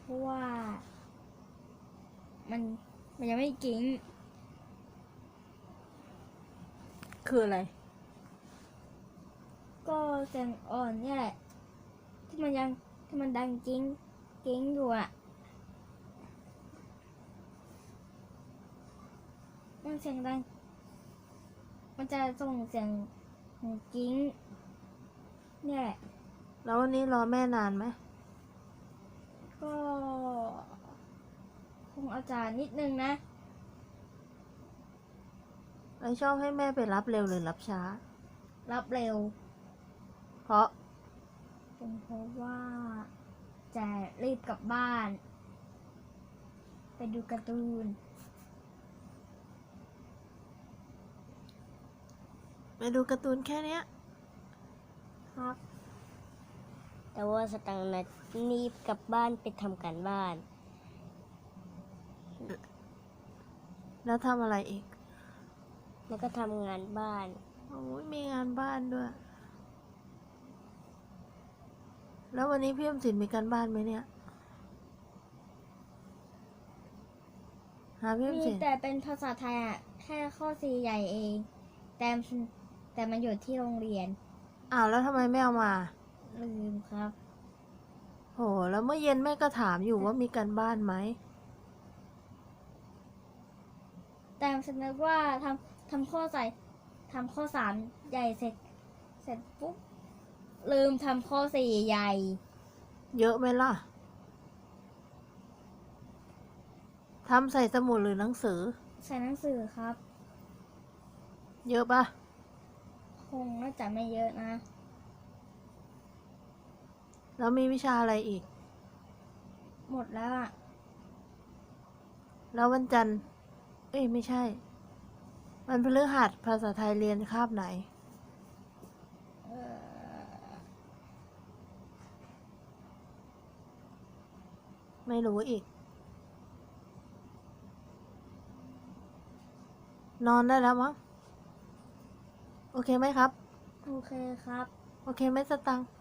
เพราะว่า มันมันยังไม่กิ้ง คืออะไร ก็เสียงอ่อนเนี่ยแหละที่มันยังที่มันดังกิ้งกิ้งอยู่อะมันเสียงดัง มันจะส่งเสียงกิ้งเนี่ยแหละแล้ววันนี้รอแม่นานไหม ก็คงอาจารย์นิดนึงนะเราชอบให้แม่ไปรับเร็วหรือรับช้า รับเร็ว เพราะเป็นเพราะว่าจะรีบกลับบ้าน ไปดูการ์ตูน ไปดูการ์ตูนแค่เนี้ยครับ แต่ว่าสตังค์นะรีบกลับบ้านไปทำการบ้าน แล้วทำอะไรอีกแล้วก็ทำงานบ้าน โอ้ยมีงานบ้านด้วย แล้ววันนี้พี่อมสินมีการบ้านไหมเนี่ย หาพี่อมมีสินแต่เป็นภาษาไทยอะแค่ข้อสีใหญ่เอง แต่มันแต่มันอยู่ที่โรงเรียน อ้าวแล้วทำไมไม่เอามา ลืมครับ โห แล้วเมื่อเย็นแม่ก็ถามอยู่ว่ามีการบ้านไหม แต่ฉันนึกว่าทำทำข้อใส่ทำข้อสามใหญ่เสร็จ เสร็จปุ๊บลืมทำข้อสี่ใหญ่ เยอะไหมล่ะทำใส่สมุดหรือหนังสือ ใส่หนังสือครับ เยอะปะคงน่าจะไม่เยอะนะ แล้วมีวิชาอะไรอีก หมดแล้วอะแล้ววันจันทร์ เอ้ยไม่ใช่ วันพฤหัสภาษาไทยเรียนคาบไหน เอ่อไม่รู้อีก นอนได้แล้วมั้ง โอเคไหมครับ โอเคครับ โอเคไหมสตังค์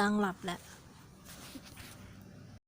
ตั้งหลับแล้ว